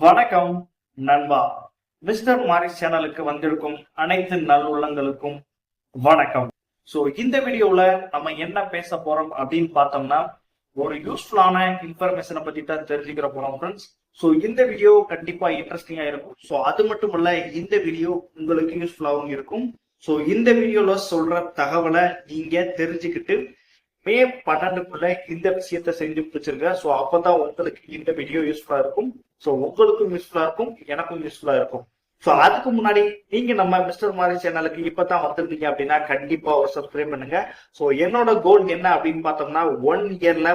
வணக்கம் நண்பா. Mister Maurice சேனலுக்கு வந்திருக்கும் அனைத்து நல்லுள்ளங்களுக்கும் வணக்கம். சோ இந்த வீடியோல நம்ம என்ன பேச போறோம் அப்படின்னு பார்த்தோம்னா ஒரு யூஸ்ஃபுல்லான இன்ஃபர்மேஷனை பத்தி தான் தெரிஞ்சுக்கிற போறோம் ஃப்ரெண்ட்ஸ் ஸோ இந்த வீடியோ கண்டிப்பா இன்ட்ரெஸ்டிங்கா இருக்கும். ஸோ அது மட்டும் இல்ல இந்த வீடியோ உங்களுக்கு யூஸ்ஃபுல்லாகவும் இருக்கும். ஸோ இந்த வீடியோல சொல்ற தகவலை நீங்க தெரிஞ்சுக்கிட்டு மே பன்னெண்டுக்குள்ள இந்த விஷயத்த செஞ்சு பிடிச்சிருங்க ஸோ அப்பதான் உங்களுக்கு இந்த வீடியோ யூஸ்ஃபுல்லா இருக்கும். ஸோ உங்களுக்கும் யூஸ்ஃபுல்லா இருக்கும். எனக்கும் யூஸ்ஃபுல்லா இருக்கும். ஸோ அதுக்கு முன்னாடி நீங்க நம்ம மிஸ்டர் மாரி சேனலுக்கு இப்பதான் வந்திருந்தீங்க அப்படின்னா கண்டிப்பா ஒரு சப்ஸ்கிரைப் பண்ணுங்க. ஸோ என்னோட கோல் என்ன அப்படின்னு பார்த்தோம்னா ஒன் இயர்ல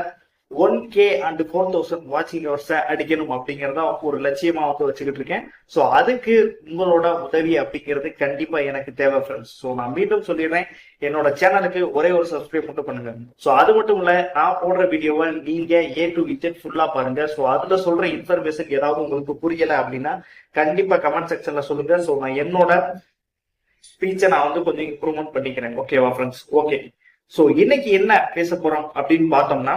one K and four thousand வாட்சிங் ஹவர்ஸை அடிக்கணும் அப்படிங்கிறத ஒரு லட்சியமாக வந்து வச்சுக்கிட்டு இருக்கேன். ஸோ அதுக்கு உங்களோட உதவி அப்படிங்கிறது கண்டிப்பாக எனக்கு தேவை ஃப்ரெண்ட்ஸ் ஸோ நான் மீண்டும் சொல்லிடுறேன். என்னோட சேனலுக்கு ஒரே ஒரு சப்ஸ்கிரைப் மட்டும் பண்ணுங்க. ஸோ அது மட்டும் இல்லை நான் போடுற வீடியோவை நீங்கள் ஏ டு விஜெட் ஃபுல்லாக பாருங்க. ஸோ அதில் சொல்கிற இன்ஃபர்மேஷன் ஏதாவது உங்களுக்கு புரியலை அப்படின்னா கண்டிப்பாக கமெண்ட் செக்ஷனில் சொல்லுங்க. ஸோ நான் என்னோட ஸ்பீச்சை நான் வந்து கொஞ்சம் இம்ப்ரூவ்மெண்ட் பண்ணிக்கிறேன். ஓகேவா ஃப்ரெண்ட்ஸ் ஓகே ஸோ இன்னைக்கு என்ன பேச போறோம் அப்படின்னு பார்த்தோம்னா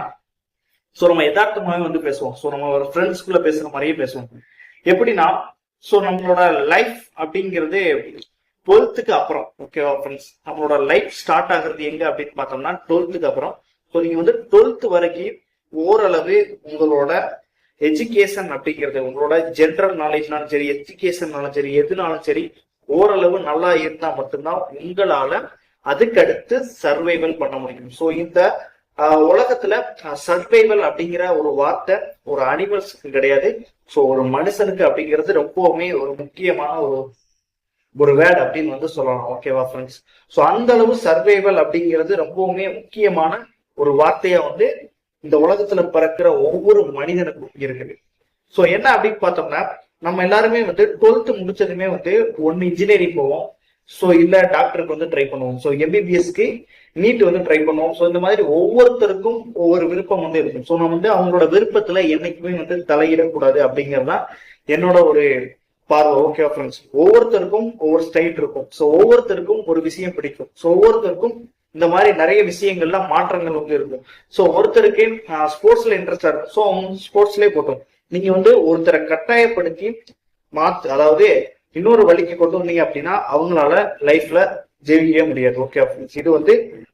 ஸோ நம்ம யதார்த்தமாகவே வந்து பேசுவோம். ஸோ நம்ம ஒரு ஃப்ரெண்ட்ஸ்குள்ள பேசுற மாதிரியே பேசுவோம். எப்படின்னா ஸோ நம்மளோட லைஃப் அப்படிங்கிறது டுவெல்த்துக்கு அப்புறம் ஓகேவா ஃப்ரெண்ட்ஸ் நம்மளோட லைஃப் ஸ்டார்ட் ஆகுறது எங்க அப்படின்னு பார்த்தோம்னா டுவெல்த்துக்கு அப்புறம். ஸோ நீங்க வந்து டுவெல்த் வரைக்கும் ஓரளவு உங்களோட எஜுகேஷன் அப்படிங்கிறது உங்களோட ஜென்ரல் நாலேஜ்னாலும் சரி எஜுகேஷன்னாலும் சரி எதுனாலும் சரி ஓரளவு நல்லா இருந்தா மட்டும்தான் உங்களால அதுக்கடுத்து சர்வைவல் பண்ண முடியும். ஸோ இந்த உலகத்துல சர்வைவல் அப்படிங்கிற ஒரு வார்த்தை ஒரு அனிமல்ஸுக்கு கிடையாது. ஸோ ஒரு மனுஷனுக்கு அப்படிங்கிறது ரொம்பவுமே ஒரு முக்கியமான ஒரு ஒரு வேர்ட் அப்படின்னு வந்து சொல்லலாம். ஓகேவா ஃப்ரெண்ட்ஸ் ஸோ அந்த அளவு சர்வைவல் அப்படிங்கிறது ரொம்பவுமே முக்கியமான ஒரு வார்த்தையா வந்து இந்த உலகத்துல பிறக்கிற ஒவ்வொரு மனிதனுக்கும் இருக்குது. ஸோ என்ன அப்படின்னு பார்த்தோம்னா நம்ம எல்லாருமே வந்து டுவெல்த் முடிச்சதுமே வந்து ஒன்னு இன்ஜினியரிங் போவோம். ஸோ இல்ல டாக்டருக்கு வந்து ட்ரை பண்ணுவோம். ஸோ எம்பிபிஎஸ்க்கு நீட் வந்து ட்ரை பண்ணுவோம். ஸோ இந்த மாதிரி ஒவ்வொருத்தருக்கும் ஒவ்வொரு விருப்பம் வந்து இருக்கும். ஸோ நம்ம வந்து அவங்களோட விருப்பத்துல என்னைக்குமே வந்து தலையிடக்கூடாது அப்படிங்கிறது தான் என்னோட ஒரு பார்வை. ஓகே ஃப்ரெண்ட்ஸ் ஒவ்வொருத்தருக்கும் ஒவ்வொரு ஸ்டைல் இருக்கும். ஸோ ஒவ்வொருத்தருக்கும் ஒரு விஷயம் பிடிக்கும். ஸோ ஒவ்வொருத்தருக்கும் இந்த மாதிரி நிறைய விஷயங்கள்ல மாற்றங்கள் வந்து இருக்கும். ஸோ ஒருத்தருக்கு ஸ்போர்ட்ஸ்ல இன்ட்ரெஸ்டா இருக்கும். ஸோ அவங்க ஸ்போர்ட்ஸ்லேயே போட்டோம். நீங்க வந்து ஒருத்தரை கட்டாயப்படுத்தி மாத்து அதாவது இன்னொரு வழிக்கு கொண்டு வந்தீங்க அப்படின்னா அவங்களால லைஃப்ல ஜெயிக்கவே முடியாது. ஓகே ஃப்ரெண்ட்ஸ் இது வந்து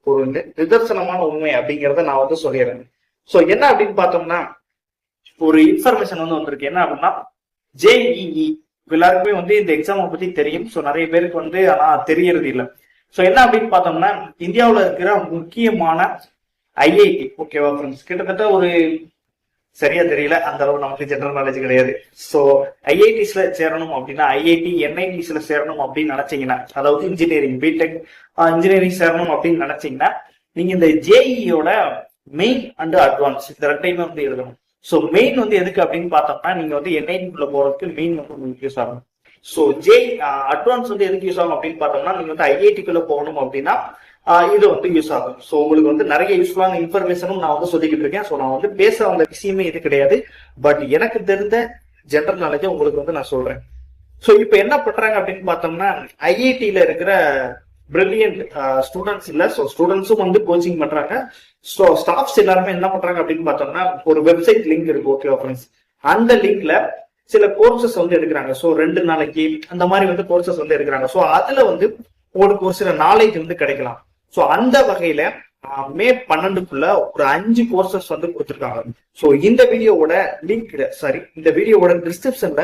ஒரு நிதர்சனமான உண்மை அப்படிங்கறத நான் வந்து சொல்லிடுறேன். ஸோ என்ன அப்படின்னு பார்த்தோம்னா ஒரு இன்ஃபர்மேஷன் வந்து வந்திருக்கு. என்ன அப்படின்னா ஜேஇஇ எல்லாருக்குமே வந்து இந்த எக்ஸாமை பத்தி தெரியும். ஸோ நிறைய பேருக்கு வந்து ஆனா தெரியறது இல்லை. ஸோ என்ன அப்படின்னு பார்த்தோம்னா இந்தியாவில் இருக்கிற முக்கியமான ஐஐடி ஓகேவா ஃப்ரெண்ட்ஸ் கிட்டத்தட்ட ஒரு சரியா தெரியல. அந்த அளவு நமக்கு ஜென்ரல் நாலேஜ் கிடையாது. ஸோ ஐஐடிஸ்ல சேரணும் அப்படின்னா ஐஐடி என்ஐடிஸ்ல சேரணும் அப்படின்னு நினைச்சீங்கன்னா அதாவது இன்ஜினியரிங் பிடெக் இன்ஜினியரிங் சேரணும் அப்படின்னு நினைச்சீங்கன்னா நீங்க இந்த ஜேஇயோட மெயின் அண்ட் அட்வான்ஸ் இந்த ரெண்டையுமே வந்து எழுதணும். ஸோ மெயின் வந்து எதுக்கு அப்படின்னு பார்த்தோம்னா நீங்க வந்து என்ஐடிக்குள்ள போறதுக்கு மெயின் வந்து உங்களுக்கு யூஸ் ஆகும் ஸோ ஜே அட்வான்ஸ் வந்து எதுக்கு யூஸ் ஆகும் அப்படின்னு பார்த்தோம்னா நீங்க வந்து ஐஐடிக்குள்ள போகணும் அப்படின்னா இது வந்து யூஸ் ஆகும். ஸோ உங்களுக்கு வந்து நிறைய யூஸ்ஃபுல்லான இன்ஃபர்மேஷனும் நான் வந்து சொல்லிக்கிட்டு இருக்கேன். ஸோ நான் வந்து பேச வந்த விஷயமே இது கிடையாது. பட் எனக்கு தெரிந்த ஜென்ரல் நாலேஜை உங்களுக்கு வந்து நான் சொல்றேன். ஸோ இப்போ என்ன பண்றாங்க அப்படின்னு பார்த்தோம்னா ஐஐடியில இருக்கிற பிரில்லியன்ட் ஸ்டூடெண்ட்ஸ் இல்ல. ஸோ ஸ்டூடெண்ட்ஸும் வந்து கோச்சிங் பண்றாங்க. ஸோ ஸ்டாஃப்ஸ் எல்லாருமே என்ன பண்றாங்க அப்படின்னு பார்த்தோம்னா ஒரு வெப்சைட் லிங்க் இருக்கு ஓகே ஃப்ரெண்ட்ஸ் அந்த லிங்க்ல சில கோர்சஸ் வந்து எடுக்கிறாங்க. ஸோ ரெண்டு நாளைக்கு அந்த மாதிரி வந்து கோர்சஸ் வந்து எடுக்கிறாங்க. ஸோ அதுல வந்து உங்களுக்கு ஒரு சில நாலேஜ் வந்து கிடைக்கலாம். ஸோ அந்த வகையில மே பன்னெண்டுக்குள்ள ஒரு அஞ்சு கோர்சஸ் வந்து கொடுத்துருக்காங்க. ஸோ இந்த வீடியோவோட லிங்க் சாரி இந்த வீடியோவோட டிஸ்கிரிப்ஷன்ல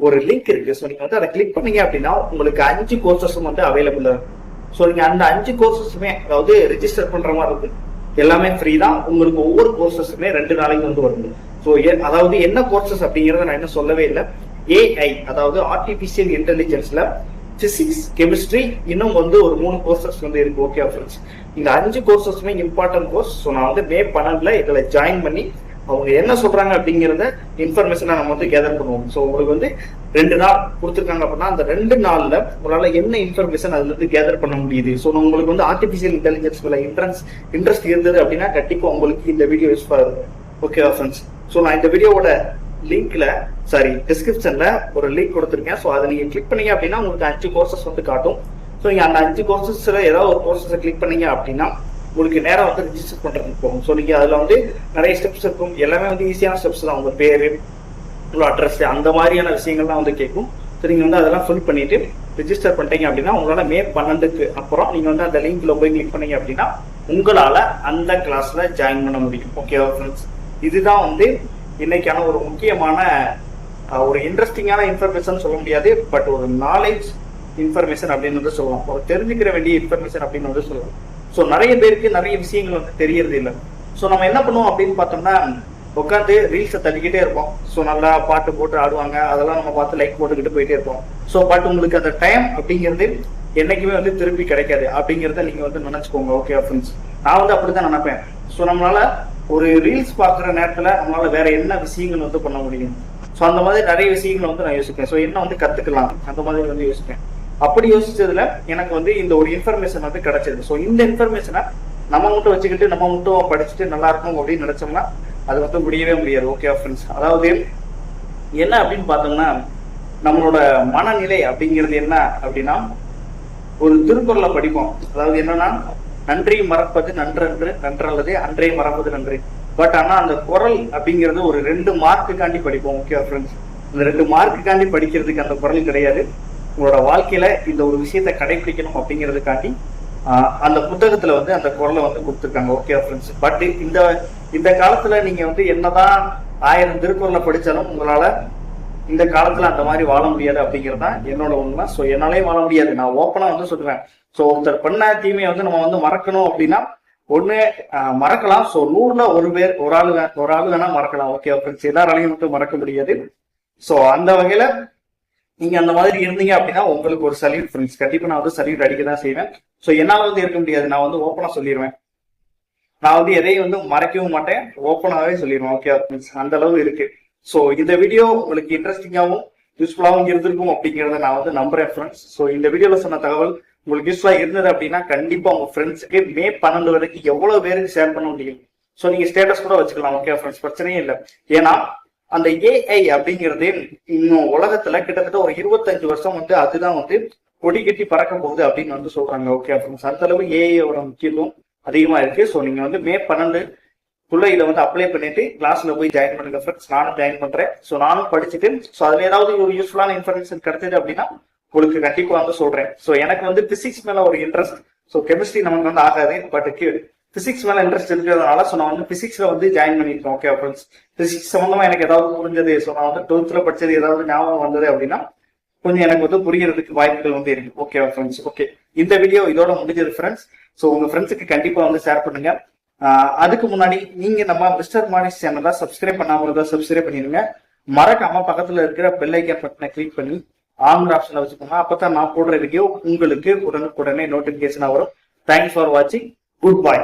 ஒரு லிங்க் இருக்கு. ஸோ நீங்க வந்து அதை கிளிக் பண்ணீங்க அப்படின்னா உங்களுக்கு அஞ்சு கோர்சஸும் வந்து அவைலபிள் இருக்கும். ஸோ நீங்க அந்த அஞ்சு கோர்சஸுமே அதாவது ரிஜிஸ்டர் பண்ற மாதிரி இருக்கு. எல்லாமே ஃப்ரீ தான். உங்களுக்கு ஒவ்வொரு கோர்சஸுமே ரெண்டு நாளைக்கு வந்து வருது. ஸோ அதாவது என்ன கோர்சஸ் அப்படிங்கறத நான் என்ன சொல்லவே இல்லை. ஏஐ அதாவது ஆர்டிபிஷியல் இன்டெலிஜென்ஸ்ல பிசிக்ஸ் கெமிஸ்ட்ரி இன்னும் வந்து ஒரு மூணு கோர்சஸ் வந்து இருக்கு ஓகே ஃப்ரெண்ட்ஸ் இந்த அஞ்சு கோர்சஸுமே இம்பார்ட்டன்ட் கோர்ஸ் ஸோ நான் வந்து மே பன்னெண்டுல இதில் ஜாயின் பண்ணி அவங்க என்ன சொல்றாங்க அப்படிங்கிறத இன்ஃபர்மேஷனை நம்ம வந்து கேதர் பண்ணுவோம். ஸோ உங்களுக்கு வந்து ரெண்டு நாள் கொடுத்துருக்காங்க அப்படின்னா அந்த ரெண்டு நாள்ல உங்களால என்ன இன்ஃபர்மேஷன் அதுல இருந்து கேதர் பண்ண முடியுது? ஸோ உங்களுக்கு வந்து ஆர்டிபிஷியல் இன்டெலிஜென்ஸ் மேல இன்ட்ரன்ஸ் இன்ட்ரெஸ்ட் இருந்தது அப்படின்னா கண்டிப்பா உங்களுக்கு இந்த வீடியோ யூஸ் இருக்கும். ஓகேவா ஃப்ரெண்ட்ஸ் ஸோ நான் இந்த வீடியோவோட லிங்க்ல சாரி டிஸ்கிரிப்ஷன்ல ஒரு லிங்க் கொடுத்துருக்கேன். ஸோ அதை நீங்க கிளிக் பண்ணீங்க அப்படின்னா உங்களுக்கு அஞ்சு கோர்சஸ் வந்து காட்டும். ஸோ நீங்க அந்த அஞ்சு கோர்சஸ்ல ஏதாவது ஒரு கோர்சஸை கிளிக் பண்ணீங்க அப்படின்னா உங்களுக்கு நேரம் வந்து ரிஜிஸ்டர் பண்றதுக்கு போகும். ஸோ நீங்க அதுல வந்து நிறைய ஸ்டெப்ஸ் இருக்கும். எல்லாமே வந்து ஈஸியான ஸ்டெப்ஸ் தான். உங்க பேரு உங்களோட அட்ரஸ் அந்த மாதிரியான விஷயங்கள்லாம் வந்து கேட்கும். ஸோ நீங்கள் வந்து அதெல்லாம் ஃபில் பண்ணிட்டு ரிஜிஸ்டர் பண்ணிட்டீங்க அப்படின்னா உங்களால மே பன்னெண்டுக்கு அப்புறம் நீங்கள் வந்து அந்த லிங்க்ல போய் கிளிக் பண்ணீங்க அப்படின்னா உங்களால அந்த கிளாஸ்ல ஜாயின் பண்ண முடியும். ஓகேவா ஃப்ரெண்ட்ஸ் இதுதான் வந்து இன்னைக்கான ஒரு முக்கியமான ஒரு இன்ட்ரெஸ்டிங்கான இன்ஃபர்மேஷன் சொல்ல முடியாது பட் ஒரு நாலேஜ் இன்ஃபர்மேஷன் அப்படின்னு வந்து சொல்லலாம். ஒரு தெரிஞ்சுக்கிற வேண்டிய இன்ஃபர்மேஷன் அப்படின்னு வந்து சொல்லலாம். ஸோ நிறைய பேருக்கு நிறைய விஷயங்கள் வந்து தெரியறது இல்லை. ஸோ நம்ம என்ன பண்ணுவோம் அப்படின்னு பார்த்தோம்னா உட்காந்து ரீல்ஸை தள்ளிக்கிட்டே இருப்போம். ஸோ நல்லா பாட்டு போட்டு ஆடுவாங்க. அதெல்லாம் நம்ம பார்த்து லைக் போட்டுக்கிட்டு போயிட்டே இருப்போம். ஸோ பட் உங்களுக்கு அந்த டைம் அப்படிங்கிறது என்னைக்குமே வந்து திருப்பி கிடைக்காது. அப்படிங்கிறத நீங்க வந்து நினைச்சுக்கோங்க. ஓகே ஃப்ரெண்ட்ஸ் நான் வந்து அப்படிதான் நினைப்பேன். ஸோ நம்மளால ஒரு ரீல்ஸ் பார்க்குற நேரத்தில் நம்மளால வேற என்ன விஷயங்கள் வந்து பண்ண முடியும்? ஸோ அந்த மாதிரி நிறைய விஷயங்களை வந்து நான் யோசிப்பேன். ஸோ என்ன வந்து கற்றுக்கலாம் அந்த மாதிரி வந்து யோசிப்பேன். அப்படி யோசிச்சதுல எனக்கு வந்து இந்த ஒரு இன்ஃபர்மேஷன் வந்து கிடைச்சது ஸோ இந்த இன்ஃபர்மேஷனை நம்ம மட்டும் வச்சுக்கிட்டு நம்ம மட்டும் படிச்சுட்டு நல்லா இருக்கும் அப்படின்னு நினைச்சோம்னா அது வந்து முடியவே முடியாது. ஓகே ஃப்ரெண்ட்ஸ் அதாவது என்ன அப்படின்னு பார்த்தோம்னா நம்மளோட மனநிலை அப்படிங்கிறது என்ன அப்படின்னா ஒரு திருக்குறளை படிப்போம். அதாவது என்னன்னா நன்றி மறப்பது நன்றன்று நன்றல்லது அன்றே மறப்பது நன்றி. பட் ஆனா அந்த குரல் அப்படிங்கிறது ஒரு ரெண்டு மார்க்குக்காண்டி படிப்போம் ஓகே ஃப்ரெண்ட்ஸ் இந்த ரெண்டு மார்க்குக்காண்டி படிக்கிறதுக்கு அந்த குரல் கிடையாது. உங்களோட வாழ்க்கையில இந்த ஒரு விஷயத்தை கடைபிடிக்கணும் அப்படிங்கிறதுக்காண்டி ஆஹ், அந்த புத்தகத்துல வந்து அந்த குரலை வந்து கொடுத்துருக்காங்க ஓகே ஃப்ரெண்ட்ஸ் பட் இந்த இந்த காலத்துல நீங்க வந்து என்னதான் ஆயிரம் திருக்குறளை படிச்சாலும் உங்களால இந்த காலத்துல அந்த மாதிரி வாழ முடியாது அப்படிங்கிறது தான் என்னோட உண்மை. ஸோ என்னாலே வாழ முடியாது. நான் ஓப்பனா வந்து சொல்றேன் ஸோ ஒருத்தர் பண்ண தீமையை வந்து நம்ம வந்து மறக்கணும் அப்படின்னா ஒன்று மறக்கலாம். ஸோ நூறுல ஒரு பேர் ஒரு ஆள் ஒரு ஆள் வேணா மறக்கலாம். ஓகே ஃப்ரெண்ட்ஸ் எல்லாராலையும் மட்டும் மறக்க முடியாது. ஸோ அந்த வகையில நீங்க அந்த மாதிரி இருந்தீங்க அப்படின்னா உங்களுக்கு ஒரு சல்யூட் ஃப்ரெண்ட்ஸ் கண்டிப்பா நான் வந்து சல்யூட் அடிக்க தான் செய்வேன். ஸோ என்னால் வந்து இருக்க முடியாது. நான் வந்து ஓப்பனா சொல்லிடுவேன் நான் வந்து எதையும் வந்து மறைக்கவும் மாட்டேன். ஓப்பனாகவே சொல்லிடுவேன் ஓகே ஃப்ரெண்ட்ஸ் அந்த அளவு இருக்கு. ஸோ இந்த வீடியோ உங்களுக்கு இன்ட்ரெஸ்டிங்காகவும் யூஸ்ஃபுல்லாகவும் இருந்திருக்கும் அப்படிங்கிறத நான் வந்து நம்புறேன் ஃப்ரெண்ட்ஸ் ஸோ இந்த வீடியோவில் சொன்ன தகவல் உங்களுக்கு யூஸ்ஃபுல்லா இருந்தது அப்படின்னா கண்டிப்பா உங்க ஃப்ரெண்ட்ஸுக்கு மே பன்னெண்டு வரைக்கும் எவ்வளவு பேருக்கு ஷேர் பண்ண முடியும்? ஸோ நீங்க ஸ்டேட்டஸ் கூட வச்சுக்கலாம் ஓகே ஃப்ரெண்ட்ஸ் பிரச்சனையே இல்லை. ஏன்னா அந்த ஏஐ அப்படிங்கிறது இன்னும் உலகத்துல கிட்டத்தட்ட ஒரு இருபத்தஞ்சு வருஷம் வந்து அதுதான் வந்து கொடி கட்டி பறக்க போகுது அப்படின்னு வந்து சொல்றாங்க ஓகே ஃப்ரெண்ட்ஸ் அந்த அளவு ஏஐயோட முக்கியத்துவம் அதிகமா இருக்கு. ஸோ நீங்க வந்து மே பன்னெண்டு குள்ள இதை வந்து அப்ளை பண்ணிட்டு கிளாஸ்ல போய் ஜாயின் பண்ணுங்க ஃப்ரெண்ட்ஸ் நானும் ஜாயின் பண்றேன். ஸோ நானும் படிச்சுட்டு ஸோ அதுல ஏதாவது ஒரு யூஸ்ஃபுல்லான இன்ஃபர்மேஷன் கிடைச்சது அப்படின்னா உங்களுக்கு கண்டிப்பா வந்து சொல்றேன். ஸோ எனக்கு வந்து பிசிக்ஸ் மேல ஒரு இன்ட்ரெஸ்ட் ஸோ கெமிஸ்ட்ரி நமக்கு வந்து ஆகாது பட் பிசிக்ஸ் மேல இன்ட்ரெஸ்ட் இருக்கிறதுனால ஸோ நான் வந்து பிசிக்ஸ்ல வந்து ஜாயின் பண்ணிருக்கேன் ஓகே ஃப்ரெண்ட்ஸ் பிசிக்ஸ் சம்பந்தமா எனக்கு ஏதாவது புரிஞ்சது ஸோ நான் வந்து டுவெல்த்ல படிச்சது ஏதாவது ஞாபகம் வந்தது அப்படின்னா கொஞ்சம் எனக்கு வந்து புரியறதுக்கு வாய்ப்புகள் வந்து இருக்கு. ஓகே ஃப்ரெண்ட்ஸ் ஓகே இந்த வீடியோ இதோட முடிஞ்சது ஃப்ரெண்ட்ஸ் ஸோ உங்க ஃப்ரெண்ட்ஸுக்கு கண்டிப்பா வந்து ஷேர் பண்ணுங்க. அதுக்கு முன்னாடி நீங்க நம்ம மிஸ்டர் மானிஸ் சேனலை சப்ஸ்கிரைப் பண்ணாம இருந்தா சப்ஸ்கிரைப் பண்ணிருங்க மறக்காம பக்கத்துல இருக்கிற பெல் ஐக்கன் பட்டனை கிளிக் பண்ணி ஆங்கிற ஆப்ஷன்ல வச்சுக்கோங்க. அப்பதான் நான் போடுற வீடியோ உங்களுக்கு உடனுக்குடனே நோட்டிபிகேஷனா வரும். தேங்க்ஸ் ஃபார் வாட்சிங் குட் பை